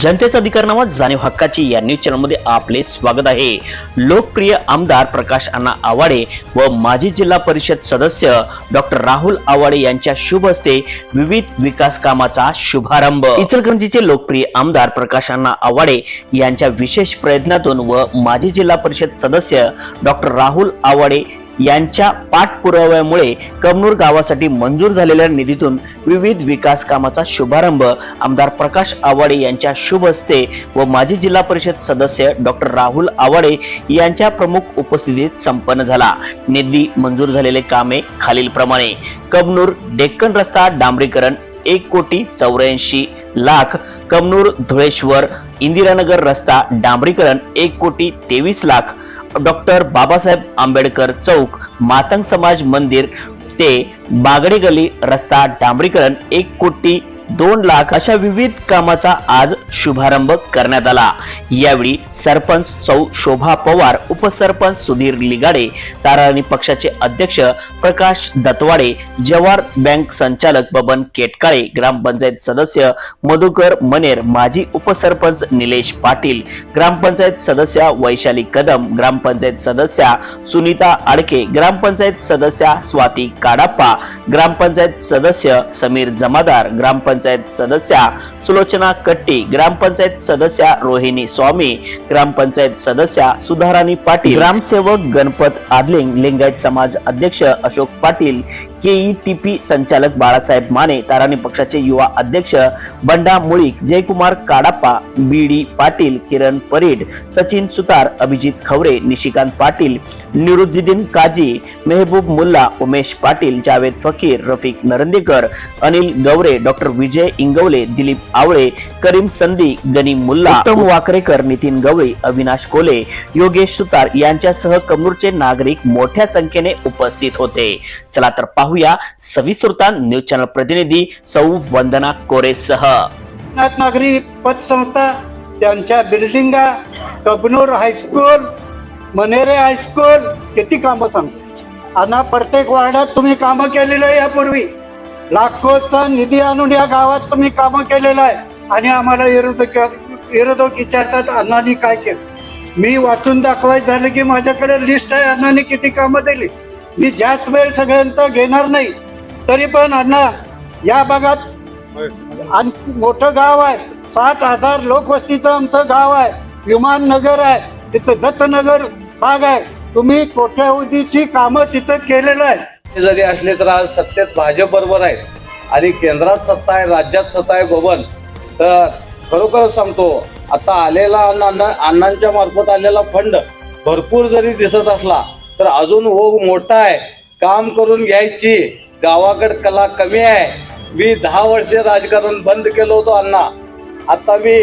जनतेचा अधिकारनामा जाणीव हक्काची या न्यूज चॅनलमध्ये आपले स्वागत आहे. लोकप्रिय आमदार प्रकाश अण्णा आवाडे व माजी जिल्हा परिषद सदस्य डॉक्टर राहुल आवाडे यांच्या शुभ हस्ते विविध विकास कामाचा शुभारंभ. इचलकरंजीचे लोकप्रिय आमदार प्रकाश अण्णा आवाडे यांच्या विशेष प्रयत्नातून व माजी जिल्हा परिषद सदस्य डॉक्टर राहुल आवाडे यांच्या पाठपुराव्यामुळे कमनूर गावासाठी मंजूर झालेल्या निधीतून विविध विकास कामाचा शुभारंभ आमदार प्रकाश आवाडे यांच्या शुभ हस्ते व माजी जिल्हा परिषद सदस्य डॉक्टर राहुल आवाडे यांच्या प्रमुख उपस्थितीत संपन्न झाला. निधी मंजूर झालेले कामे खालीलप्रमाणे. कमनूर डेक्कन रस्ता डांबरीकरण एक कोटी चौऱ्याऐंशी लाख. कमनूर धुळेश्वर इंदिरानगर रस्ता डांबरीकरण एक कोटी तेवीस लाख. डॉक्टर बाबासाहेब आंबेडकर चौक मातंग समाज मंदिर ते बागडी गली रस्ता डांबरीकरण एक कोटी दोन लाख अशा विविध कामाचा आज शुभारंभ करण्यात आला. यावेळी सरपंच सौ शोभा पवार उपसरपंच सुधीर लिगाडे ताराणी पक्षाचे अध्यक्ष प्रकाश दत्वाडे जवार बँक संचालक बबन केटकाळे ग्रामपंचायत सदस्य मधुकर मनेर माजी उपसरपंच निलेश पाटील ग्रामपंचायत सदस्या वैशाली कदम ग्रामपंचायत सदस्या सुनीता आडके ग्रामपंचायत सदस्या स्वाती काडाप्पा ग्रामपंचायत सदस्य समीर जमादार ग्रामपंचायत सदस्या सुलोचना कट्टी ग्रामपंचायत सदस्या रोहिणी स्वामी ग्रामपंचायत सदस्या सुधाराणी पाटील ग्रामसेवक गणपत आदलिंग लिंगायत समाज अध्यक्ष अशोक पाटील केईटीपी संचालक बाळासाहेब माने ताराणी पक्षाचे युवा अध्यक्ष Banda Mulik Jaykumar Kadappa B D Patil Kiran Parid Sachin Sutar Abhijit Khavare Nishikant Patil Niruddin Kazi Mehboob Mulla Umesh Patil Javed Fakir Rafiq Narandekar Anil Gavare doctor Vijay Ingawale Dilip Awale Karim संदी गनी मुल्ला उत्तम. वाकरेकर नितीन गवळी अविनाश कोले योगेश सुतार यांच्यासह कमनूरचे नागरिक मोठ्या संख्येने उपस्थित होते. चला तर पाहूया सविस्तृता न्यूज चॅनल प्रतिनिधी सौ वंदना कोरेसह. नाथ नागरी पतसंस्था त्यांच्या बिल्डिंगा Kabnur high school Manere high school किती कामं सांगतो? आणि प्रत्येक वार्डात तुम्ही कामं केलेलं आहे यापूर्वी. लाखोचा निधी आणून या गावात तुम्ही कामं केलेलं आहे. आणि आम्हाला विरोधक विरोधक विचारतात अण्णांनी काय केलं? मी वाचून दाखवायचं झालं की माझ्याकडे लिस्ट आहे अण्णांनी किती कामं दिली? मी जास्त वेळ सगळ्यांचा घेणार नाही. तरी पण अण्णा या भागात आणखी मोठं गाव आहे. साठ हजार लोकवस्तीचं आमचं गाव आहे. विमाननगर आहे. तिथं दत्तनगर भाग आहे. तुम्ही कोट्यावधीची कामं तिथं केलेलं आहे. जरी असले तर आज सत्तेत भाजप बरोबर आहे आणि केंद्रात सत्ता आहे राज्यात सत्ता आहे गोवन तर खरोखरच सांगतो आता आलेला अण्णा अण्णांच्या मार्फत आलेला फंड भरपूर जरी दिसत असला तर अजून हो मोठा आहे. काम करून घ्यायची. गावाकडे कला कमी आहे. मी दहा वर्षे राजकारण बंद केलं होतं अण्णा. आता मी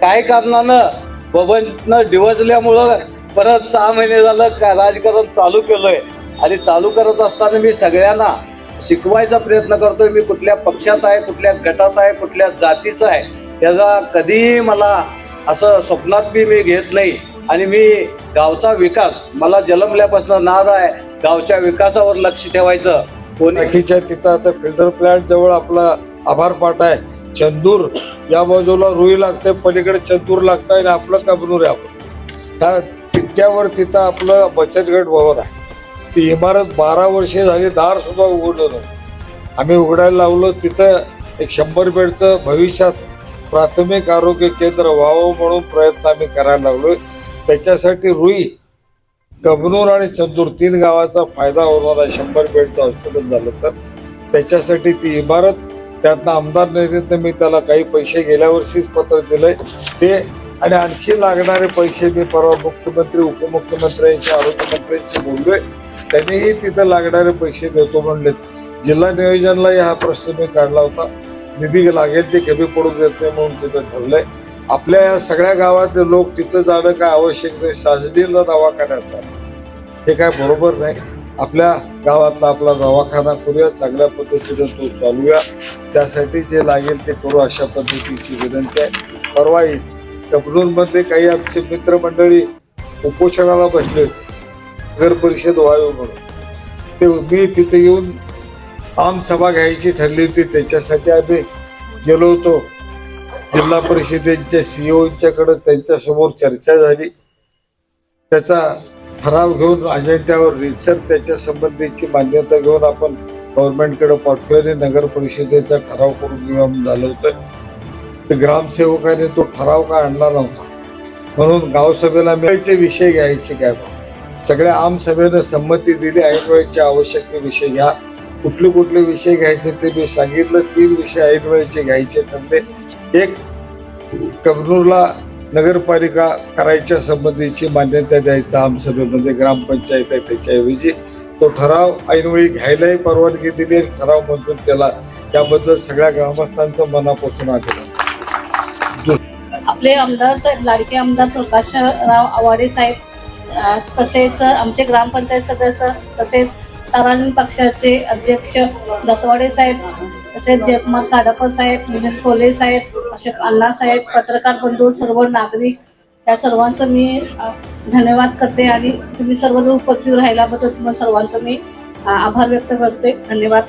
काय कारणानं बबननं डिवचल्यामुळं परत सहा महिने झालं का राजकारण चालू केलंय. आणि चालू करत असताना मी सगळ्यांना शिकवायचा प्रयत्न करतोय. मी कुठल्या पक्षात आहे कुठल्या गटात आहे कुठल्या जातीचा आहे त्याचा कधीही मला असं स्वप्नात बी मी घेत नाही. आणि मी गावचा विकास मला जन्मल्यापासून नाद आहे गावच्या विकासावर लक्ष ठेवायचं. कोणीच्या तिथं आता फिल्टर प्लॅन्ट जवळ आपला आभार पाठ आहे. चंदूर या बाजूला रुई लागते पलीकडे चंदूर लागतं आणि आपलं कबनूर आहे आपण त्या टिक्क्यावर तिथं आपलं बचत गट भवन आहे. ती इमारत बारा वर्षे झाली दार सुद्धा उघडलं नव्हतं आम्ही उघडायला लावलं तिथं एक शंभर बेडचं भविष्यात प्राथमिक आरोग्य केंद्र व्हावं म्हणून प्रयत्न आम्ही करायला लागलो त्याच्यासाठी रुई कबनूर आणि चंदूर तीन गावाचा फायदा होणारा आहे. शंभर बेडचं हॉस्पिटल झालं तर. त्याच्यासाठी ती इमारत त्यातनं आमदार निधीतनं मी त्याला काही पैसे गेल्या वर्षीच पत्र दिलंय. ते आणि आणखी लागणारे पैसे मी परवा मुख्यमंत्री उपमुख्यमंत्र्यांशी आरोग्यमंत्र्यांशी बोललोय. त्यांनीही तिथं लागणारे पैसे देतो म्हणले. जिल्हा नियोजनलाही हा प्रश्न मी काढला होता. निधी लागेल ते कमी पडू देत नाही म्हणून तिथं ठरलंय. आपल्या या सगळ्या गावातले लोक तिथं जाणं काय आवश्यक नाही शासनीला दवाखान्यात हे काय बरोबर नाही. आपल्या गावातला आपला दवाखाना करूया चांगल्या पद्धतीनं तो चालूया. त्यासाठी जे लागेल ते करू अशा पद्धतीची विनंती आहे. परवा कबनूरमध्ये काही आमचे मित्रमंडळी उपोषणाला बसले होते नगर परिषद व्हावी म्हणून. ते मी तिथे येऊन आमसभा घ्यायची ठरली होती. त्याच्यासाठी आम्ही गेलो होतो. जिल्हा परिषदेच्या सीईओच्याकडे त्यांच्यासमोर चर्चा झाली. त्याचा ठराव घेऊन अजेंड्यावर रिसर त्याच्या संबंधीची मान्यता घेऊन आपण गव्हर्नमेंटकडे पाठवूया आणि नगर परिषदेचा ठराव करून घेऊन झालं होतं. तर ग्रामसेवकाने तो ठराव का आणला नव्हता. म्हणून गावसभेला मिळायचे विषय घ्यायचे काय सगळ्या आमसभेनं संमती दिली ऐन आवश्यक ते विषय घ्या. कुठले कुठले विषय घ्यायचे ते मी सांगितलं. तीन विषय ऐनवेळेचे घ्यायचे ठरले. एक कबनूरला नगरपालिका करायच्या संबंधीची मान्यता द्यायचा आमसभेमध्ये ग्रामपंचायत आहे त्याच्याऐवजी. तो ठराव ऐनवेळी घ्यायलाही परवानगी दिली आणि ठराव मंजूर केला. त्याबद्दल सगळ्या ग्रामस्थांचं मनापासून आभार आपले आमदार साहेब लाडके आमदार प्रकाशराव आवाडे साहेब तसेच आमचे ग्रामपंचायत सदस्य तसेच तारण पक्षाचे अध्यक्ष दत्तवाडे साहेब तसेच जगमत ताडकर साहेब विनोद कोले साहेब अशोक अण्णा साहेब पत्रकार बंधू सर्व नागरिक या सर्वांचं मी धन्यवाद करते आणि तुम्ही सर्वजण उपस्थित राहिल्याबद्दल तुम्हाला सर्वांचं मी आभार व्यक्त करते. धन्यवाद.